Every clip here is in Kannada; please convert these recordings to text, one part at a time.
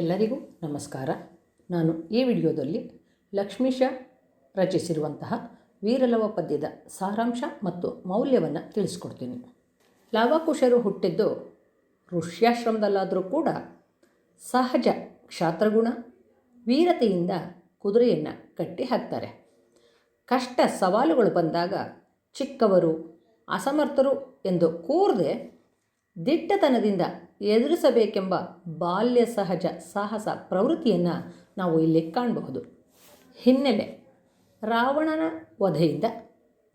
ಎಲ್ಲರಿಗೂ ನಮಸ್ಕಾರ. ನಾನು ಈ ವಿಡಿಯೋದಲ್ಲಿ ಲಕ್ಷ್ಮೀಶ ರಚಿಸಿರುವಂತಹ ವೀರಲವ ಪದ್ಯದ ಸಾರಾಂಶ ಮತ್ತು ಮೌಲ್ಯವನ್ನು ತಿಳಿಸ್ಕೊಡ್ತೀನಿ. ಲಾವಾಕುಶರು ಹುಟ್ಟಿದ್ದು ಋಷ್ಯಾಶ್ರಮದಲ್ಲಾದರೂ ಕೂಡ ಸಹಜ ಕ್ಷಾತ್ರಗುಣ, ವೀರತೆಯಿಂದ ಕುದುರೆಯನ್ನು ಕಟ್ಟಿ ಹಾಕ್ತಾರೆ. ಕಷ್ಟ ಸವಾಲುಗಳು ಬಂದಾಗ ಚಿಕ್ಕವರು, ಅಸಮರ್ಥರು ಎಂದು ಕೂರದೆ ದಿಟ್ಟತನದಿಂದ ಎದುರಿಸಬೇಕೆಂಬ ಬಾಲ್ಯ ಸಹಜ ಸಾಹಸ ಪ್ರವೃತ್ತಿಯನ್ನು ನಾವು ಇಲ್ಲಿ ಕಾಣಬಹುದು. ಹಿನ್ನೆಲೆ, ರಾವಣನ ವಧೆಯಿಂದ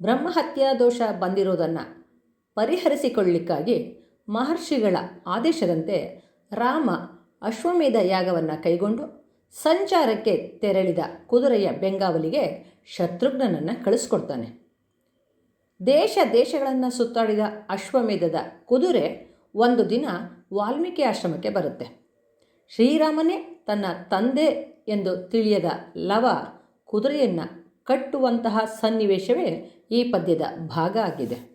ಬ್ರಹ್ಮಹತ್ಯಾ ದೋಷ ಬಂದಿರೋದನ್ನು ಪರಿಹರಿಸಿಕೊಳ್ಳಿಕ್ಕಾಗಿ ಮಹರ್ಷಿಗಳ ಆದೇಶದಂತೆ ರಾಮ ಅಶ್ವಮೇಧ ಯಾಗವನ್ನು ಕೈಗೊಂಡು ಸಂಚಾರಕ್ಕೆ ತೆರಳಿದ ಕುದುರೆಯ ಬೆಂಗಾವಲಿಗೆ ಶತ್ರುಘ್ನನನ್ನು ಕಳಿಸ್ಕೊಡ್ತಾನೆ. ದೇಶ ದೇಶಗಳನ್ನು ಸುತ್ತಾಡಿದ ಅಶ್ವಮೇಧದ ಕುದುರೆ ಒಂದು ದಿನ ವಾಲ್ಮೀಕಿ ಆಶ್ರಮಕ್ಕೆ ಬರುತ್ತೆ. ಶ್ರೀರಾಮನೇ ತನ್ನ ತಂದೆ ಎಂದು ತಿಳಿಯದ ಲವ ಕುದುರೆಯನ್ನು ಕಟ್ಟುವಂತಹ ಸನ್ನಿವೇಶವೇ ಈ ಪದ್ಯದ ಭಾಗ ಆಗಿದೆ.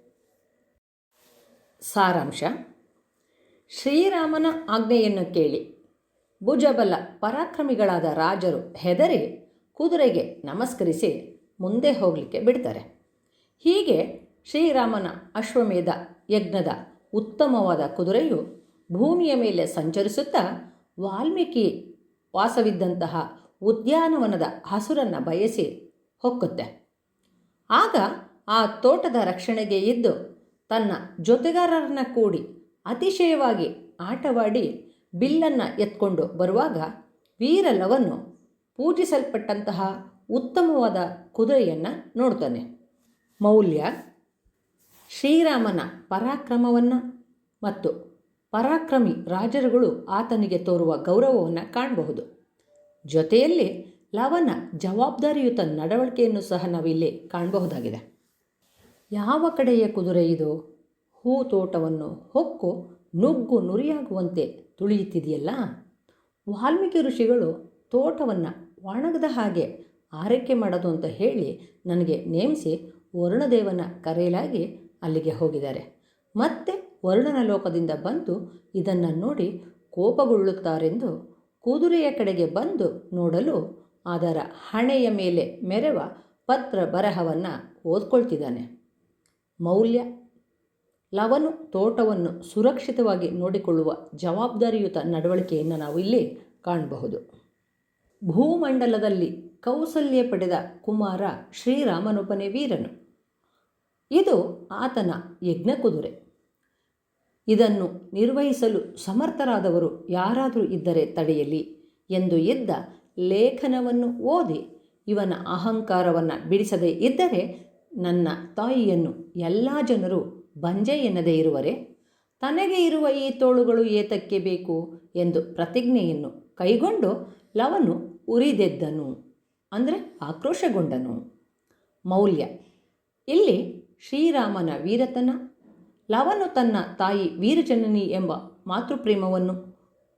ಸಾರಾಂಶ. ಶ್ರೀರಾಮನ ಆಜ್ಞೆಯನ್ನು ಕೇಳಿ ಭುಜಬಲ ಪರಾಕ್ರಮಿಗಳಾದ ರಾಜರು ಹೆದರಿ ಕುದುರೆಗೆ ನಮಸ್ಕರಿಸಿ ಮುಂದೆ ಹೋಗಲಿಕ್ಕೆ ಬಿಡ್ತಾರೆ. ಹೀಗೆ ಶ್ರೀರಾಮನ ಅಶ್ವಮೇಧ ಯಜ್ಞದ ಉತ್ತಮವಾದ ಕುದುರೆಯು ಭೂಮಿಯ ಮೇಲೆ ಸಂಚರಿಸುತ್ತಾ ವಾಲ್ಮೀಕಿ ವಾಸವಿದ್ದಂತಹ ಉದ್ಯಾನವನದ ಹಸುರನ್ನು ಬಯಸಿ ಹೊಕ್ಕುತ್ತೆ. ಆಗ ಆ ತೋಟದ ರಕ್ಷಣೆಗೆ ಇದ್ದು ತನ್ನ ಜೊತೆಗಾರರನ್ನ ಕೂಡಿ ಅತಿಶಯವಾಗಿ ಆಟವಾಡಿ ಬಿಲ್ಲನ್ನು ಎತ್ಕೊಂಡು ಬರುವಾಗ ವೀರಲವನ್ನು ಪೂಜಿಸಲ್ಪಟ್ಟಂತಹ ಉತ್ತಮವಾದ ಕುದುರೆಯನ್ನು ನೋಡ್ತಾನೆ. ಮೌಲ್ಯ ಶ್ರೀರಾಮನ ಪರಾಕ್ರಮವನ್ನು ಮತ್ತು ಪರಾಕ್ರಮಿ ರಾಜರುಗಳು ಆತನಿಗೆ ತೋರುವ ಗೌರವವನ್ನು ಕಾಣಬಹುದು. ಜೊತೆಯಲ್ಲಿ ಲವನ ಜವಾಬ್ದಾರಿಯುತ ನಡವಳಿಕೆಯನ್ನು ಸಹ ನಾವಿಲ್ಲಿ ಕಾಣಬಹುದಾಗಿದೆ. ಯಾವ ಕಡೆಯ ಕುದುರೆ ಇದು? ಹೂ ತೋಟವನ್ನು ಹೊಕ್ಕು ನುಗ್ಗು ನುರಿಯಾಗುವಂತೆ ತುಳಿಯುತ್ತಿದೆಯಲ್ಲ? ವಾಲ್ಮೀಕಿ ಋಷಿಗಳು ತೋಟವನ್ನು ಒಣಗದ ಹಾಗೆ ಆರೈಕೆ ಮಾಡೋದು ಅಂತ ಹೇಳಿ ನನಗೆ ನೇಮಿಸಿ ವರುಣದೇವನ ಕರೆಯಲಾಗಿ ಅಲ್ಲಿಗೆ ಹೋಗಿದ್ದಾರೆ. ಮತ್ತೆ ವರುಣನ ಲೋಕದಿಂದ ಬಂದು ಇದನ್ನು ನೋಡಿ ಕೋಪಗೊಳ್ಳುತ್ತಾರೆಂದು ಕುದುರೆಯ ಕಡೆಗೆ ಬಂದು ನೋಡಲು ಅದರ ಹಣೆಯ ಮೇಲೆ ಮೆರವ ಪತ್ರ ಬರಹವನ್ನು ಓದ್ಕೊಳ್ತಿದ್ದಾನೆ. ಮೌಲ್ಯ, ಲವನು ತೋಟವನ್ನು ಸುರಕ್ಷಿತವಾಗಿ ನೋಡಿಕೊಳ್ಳುವ ಜವಾಬ್ದಾರಿಯುತ ನಡವಳಿಕೆಯನ್ನು ನಾವು ಇಲ್ಲಿ ಕಾಣಬಹುದು. ಭೂಮಂಡಲದಲ್ಲಿ ಕೌಸಲ್ಯ ಪಡೆದ ಕುಮಾರ ಶ್ರೀರಾಮನೊಬ್ಬನೇ ವೀರನು. ಇದು ಆತನ ಯಜ್ಞ ಕುದುರೆ. ಇದನ್ನು ನಿರ್ವಹಿಸಲು ಸಮರ್ಥರಾದವರು ಯಾರಾದರೂ ಇದ್ದರೆ ತಡೆಯಲಿ ಎಂದು ಇದ್ದ ಲೇಖನವನ್ನು ಓದಿ ಇವನ ಅಹಂಕಾರವನ್ನು ಬಿಡಿಸದೇ ಇದ್ದರೆ ನನ್ನ ತಾಯಿಯನ್ನು ಎಲ್ಲ ಜನರು ಬಂಜೆ ಎನ್ನದೇ ಇರುವರೆ? ತನಗೆ ಇರುವ ಈ ತೋಳುಗಳು ಏತಕ್ಕೆ ಬೇಕು ಎಂದು ಪ್ರತಿಜ್ಞೆಯನ್ನು ಕೈಗೊಂಡು ಲವನು ಉರಿದೆದ್ದನು, ಅಂದರೆ ಆಕ್ರೋಶಗೊಂಡನು. ಮೌಲ್ಯ, ಇಲ್ಲಿ ಶ್ರೀರಾಮನ ವೀರತನ, ಲವನು ತನ್ನ ತಾಯಿ ವೀರಜನನಿ ಎಂಬ ಮಾತೃಪ್ರೇಮವನ್ನು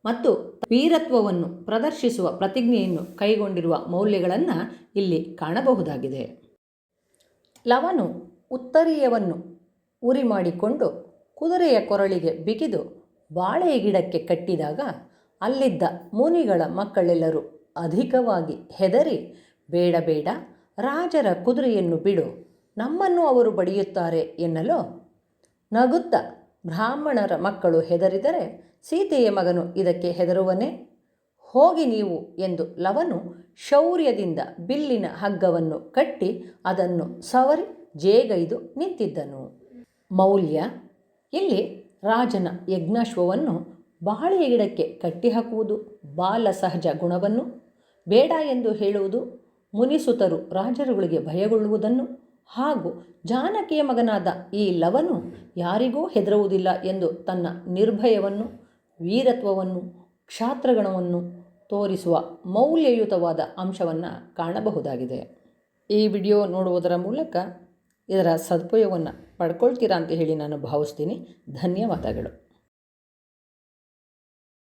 ಮತ್ತು ವೀರತ್ವವನ್ನು ಪ್ರದರ್ಶಿಸುವ ಪ್ರತಿಜ್ಞೆಯನ್ನು ಕೈಗೊಂಡಿರುವ ಮೌಲ್ಯಗಳನ್ನು ಇಲ್ಲಿ ಕಾಣಬಹುದಾಗಿದೆ. ಲವನು ಉತ್ತರೀಯವನ್ನು ಉರಿ ಮಾಡಿಕೊಂಡು ಕುದುರೆಯ ಕೊರಳಿಗೆ ಬಿಗಿದು ಬಾಳೆಯ ಗಿಡಕ್ಕೆ ಕಟ್ಟಿದಾಗ ಅಲ್ಲಿದ್ದ ಮುನಿಗಳ ಮಕ್ಕಳೆಲ್ಲರೂ ಅಧಿಕವಾಗಿ ಹೆದರಿ, ಬೇಡ ಬೇಡ ರಾಜರ ಕುದುರೆಯನ್ನು ಬಿಡು ನಮ್ಮನ್ನು ಅವರು ಬಡಿಯುತ್ತಾರೆ ಎನ್ನಲು ನಗುತ್ತ ಬ್ರಾಹ್ಮಣರ ಮಕ್ಕಳು ಹೆದರಿದರೆ ಸೀತೆಯ ಮಗನು ಇದಕ್ಕೆ ಹೆದರುವನೇ? ಹೋಗಿ ನೀವು ಎಂದು ಲವನು ಶೌರ್ಯದಿಂದ ಬಿಲ್ಲಿನ ಹಗ್ಗವನ್ನು ಕಟ್ಟಿ ಅದನ್ನು ಸವರಿ ಜೇಗೈದು ನಿಂತಿದ್ದನು. ಮೌಲ್ಯ, ಇಲ್ಲಿ ರಾಜನ ಯಜ್ಞಾಶ್ವವನ್ನು ಬಾಳೆಯ ಗಿಡಕ್ಕೆ ಕಟ್ಟಿಹಾಕುವುದು ಬಾಲ ಸಹಜ ಗುಣವನ್ನು, ಬೇಡ ಎಂದು ಹೇಳುವುದು ಮುನಿಸುತರು ರಾಜರುಗಳಿಗೆ ಭಯಗೊಳ್ಳುವುದನ್ನು ಹಾಗೂ ಜಾನಕಿಯ ಮಗನಾದ ಈ ಲವನು ಯಾರಿಗೂ ಹೆದರುವುದಿಲ್ಲ ಎಂದು ತನ್ನ ನಿರ್ಭಯವನ್ನು, ವೀರತ್ವವನ್ನು, ಕ್ಷಾತ್ರಗಣವನ್ನು ತೋರಿಸುವ ಮೌಲ್ಯಯುತವಾದ ಅಂಶವನ್ನು ಕಾಣಬಹುದಾಗಿದೆ. ಈ ವಿಡಿಯೋ ನೋಡುವುದರ ಮೂಲಕ ಇದರ ಸದುಪಯೋಗವನ್ನು ಪಡ್ಕೊಳ್ತೀರಾ ಅಂತ ಹೇಳಿ ನಾನು ಭಾವಿಸ್ತೀನಿ. ಧನ್ಯವಾದಗಳು.